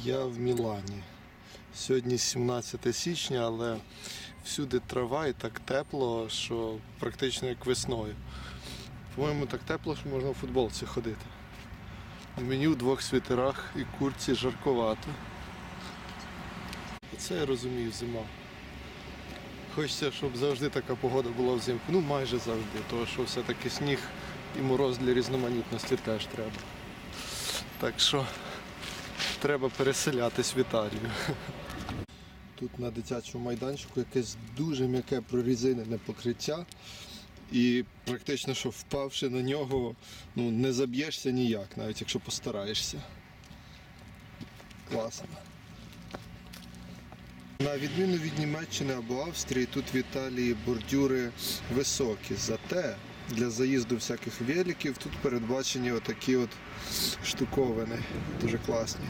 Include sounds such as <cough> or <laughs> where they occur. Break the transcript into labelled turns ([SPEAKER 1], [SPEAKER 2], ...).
[SPEAKER 1] Я в Мілані. Сьогодні 17 січня, але всюди трава і так тепло, що практично як весною. По-моєму, так тепло, що можна в футболці ходити. Мені у двох світерах і курці жарковато. Це я розумію зима. Хочеться, щоб завжди така погода була взимку. Ну майже завжди, тому що все-таки сніг і мороз для різноманітності теж треба. Так що треба переселятись в Італію. <laughs> Тут на дитячому майданчику якесь дуже м'яке прорізинене покриття. І практично, що впавши на нього, ну, не заб'єшся ніяк, навіть якщо постараєшся. Класно. На відміну від Німеччини або Австрії, тут в Італії бордюри високі. Зате для заїзду всяких великів тут передбачені отакі от штуковини. Дуже класні.